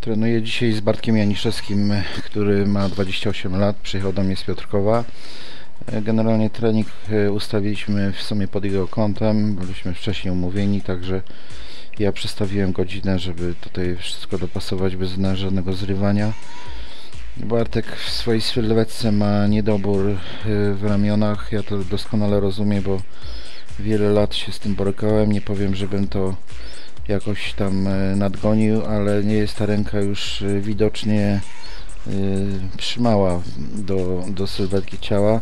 Trenuję dzisiaj z Bartkiem Janiszewskim, który ma 28 lat, przyjechał do mnie z Piotrkowa. Generalnie trening e, ustawiliśmy w sumie pod jego kątem, byliśmy wcześniej umówieni, także ja przestawiłem godzinę, żeby tutaj wszystko dopasować bez żadnego zrywania. Bartek w swojej sylwetce ma niedobór e, w ramionach, ja to doskonale rozumiem, bo wiele lat się z tym borykałem, nie powiem, żebym to jakoś tam e, nadgonił, ale nie jest ta ręka już e, widocznie e, przymała do, do sylwetki ciała.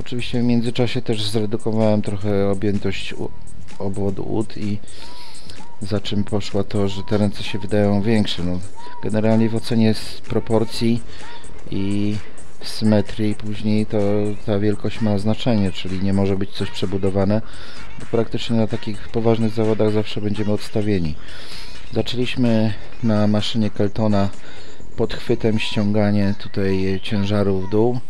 Oczywiście w międzyczasie też zredukowałem trochę objętość obwodu ud i za czym poszło to, że te ręce się wydają większe. No, generalnie w ocenie z proporcji i symetrii później to ta wielkość ma znaczenie, czyli nie może być coś przebudowane, bo praktycznie na takich poważnych zawodach zawsze będziemy odstawieni. Zaczęliśmy na maszynie Keltona pod chwytem ściąganie tutaj ciężaru w dół.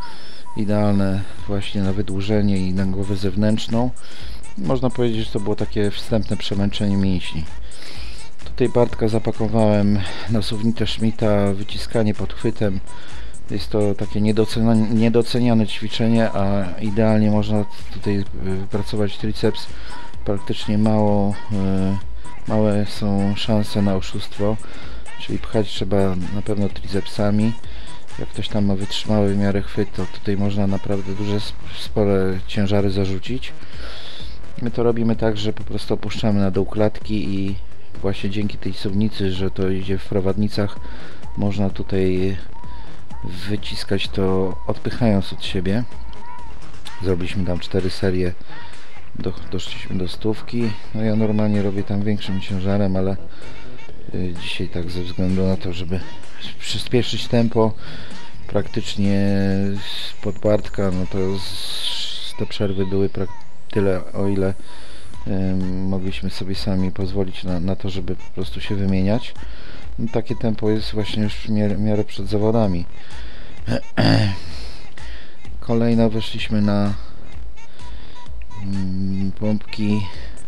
Idealne właśnie na wydłużenie i na głowę zewnętrzną. Można powiedzieć, że to było takie wstępne przemęczenie mięśni. Tutaj Bartka zapakowałem na suwnitę Schmidta, wyciskanie pod chwytem. Jest to takie niedoceniane, ćwiczenie, a idealnie można tutaj y, wypracować triceps. Praktycznie mało, y, małe są szanse na oszustwo, czyli pchać trzeba na pewno tricepsami. Jak ktoś tam ma wytrzymały w miarę chwyt, to tutaj można naprawdę duże, sp- spore ciężary zarzucić. My to robimy tak, że po prostu opuszczamy na dół klatki i właśnie dzięki tej suwnicy, że to idzie w prowadnicach, można tutaj wyciskać to odpychając od siebie. Zrobiliśmy tam cztery serie, do, doszliśmy do stówki. No ja normalnie robię tam większym ciężarem, ale y, dzisiaj tak ze względu na to, żeby przyspieszyć tempo, praktycznie pod Bartka, no to z, te przerwy były tyle, o ile ym, mogliśmy sobie sami pozwolić na, na to, żeby po prostu się wymieniać. Takie tempo jest właśnie już w miarę, przed zawodami. Kolejno weszliśmy na mm, pompki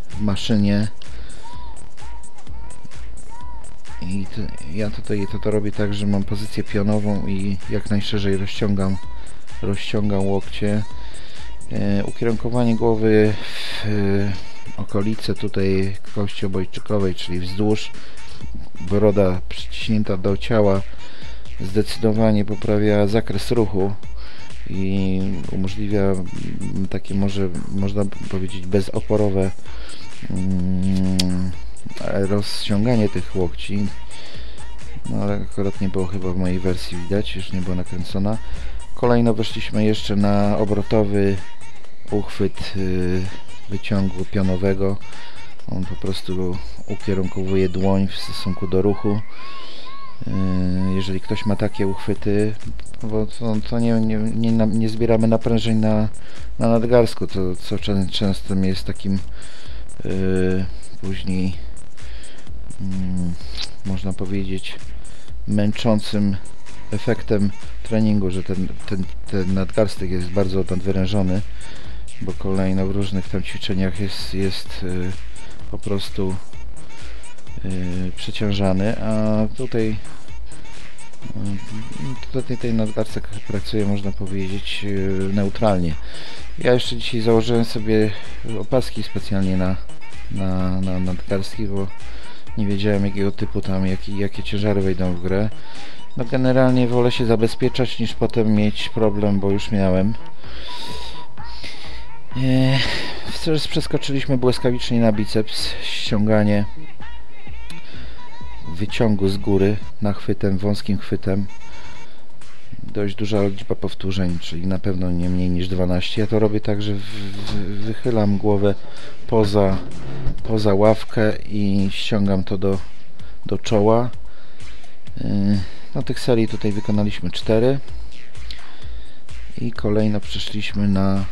w maszynie. I t- ja tutaj to, to robię tak, że mam pozycję pionową i jak najszerzej rozciągam rozciągam łokcie. E, ukierunkowanie głowy w e, okolice tutaj kości obojczykowej, czyli wzdłuż broda przyciśnięta do ciała zdecydowanie poprawia zakres ruchu i umożliwia takie może można powiedzieć bezoporowe mm, rozciąganie tych łokci. No ale akurat nie było chyba w mojej wersji widać, już nie była nakręcona. Kolejno weszliśmy jeszcze na obrotowy uchwyt y, wyciągu pionowego on po prostu ukierunkowuje dłoń w stosunku do ruchu. Yy, Jeżeli ktoś ma takie uchwyty, bo to, to nie, nie, nie, nie zbieramy naprężeń na, na nadgarstku, to co czę- często jest takim yy, później mm, można powiedzieć męczącym efektem treningu, że ten, ten, ten nadgarstek jest bardzo nadwyrężony, bo kolejno w różnych tam ćwiczeniach jest, jest yy, po prostu yy, przeciążany, a tutaj yy, tutaj ten nadgarstek pracuje można powiedzieć yy, neutralnie. Ja jeszcze dzisiaj założyłem sobie opaski specjalnie na, na, na nadgarstki, bo nie wiedziałem jakiego typu tam, jaki, jakie ciężary wejdą w grę. No generalnie wolę się zabezpieczać niż potem mieć problem, bo już miałem. Eee, przeskoczyliśmy błyskawicznie na biceps, ściąganie wyciągu z góry nachwytem, wąskim chwytem. Dość duża liczba powtórzeń, czyli na pewno nie mniej niż 12. Ja to robię tak, że wychylam głowę poza, poza ławkę i ściągam to do, do czoła. Yy, No tych serii tutaj wykonaliśmy 4 i kolejno przeszliśmy na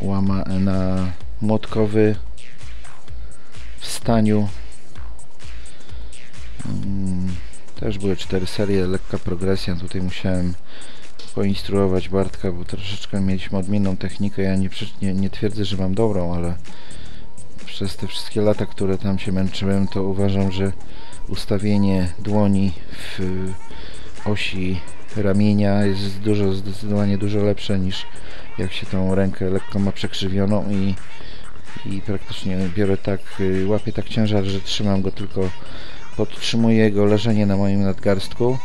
łama na młotkowy w staniu. Mm, też były cztery serie, lekka progresja. Tutaj musiałem poinstruować Bartka, bo troszeczkę mieliśmy odmienną technikę. Ja nie, nie, nie twierdzę, że mam dobrą, ale przez te wszystkie lata, które tam się męczyłem to uważam, że ustawienie dłoni w osi ramienia jest dużo, zdecydowanie dużo lepsze niż jak się tą rękę lekko ma przekrzywioną i, i praktycznie biorę tak, y, łapię tak ciężar, że trzymam go tylko, podtrzymuję jego leżenie na moim nadgarstku.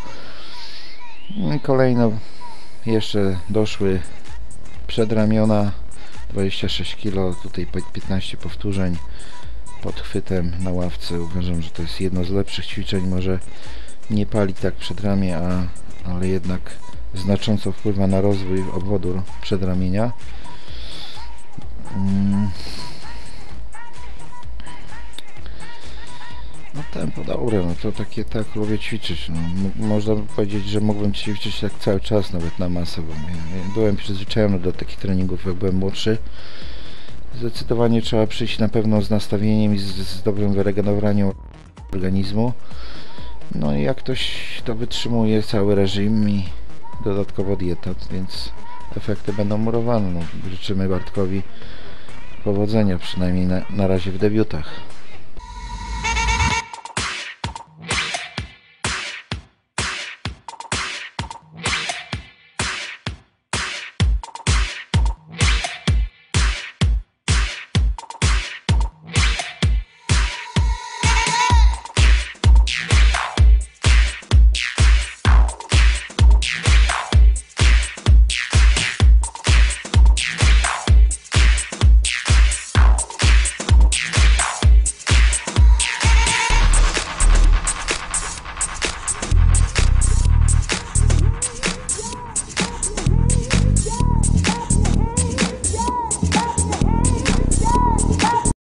No i kolejno jeszcze doszły przedramiona 26 kg, tutaj 15 powtórzeń pod chwytem na ławce. Uważam, że to jest jedno z lepszych ćwiczeń. Może nie pali tak przedramię, a, ale jednak znacząco wpływa na rozwój obwodu przedramienia. Mm. No tempo dobre, no to takie tak lubię ćwiczyć. No, można by powiedzieć, że mógłbym ćwiczyć tak cały czas, nawet na masę, bo ja byłem przyzwyczajony do takich treningów, jak byłem młodszy. Zdecydowanie trzeba przyjść na pewno z nastawieniem i z, z dobrym wyregenerowaniem organizmu. No i jak ktoś to wytrzymuje, cały reżim i dodatkowo dieta, więc efekty będą murowane. No, życzymy Bartkowi powodzenia, przynajmniej na, na razie w debiutach.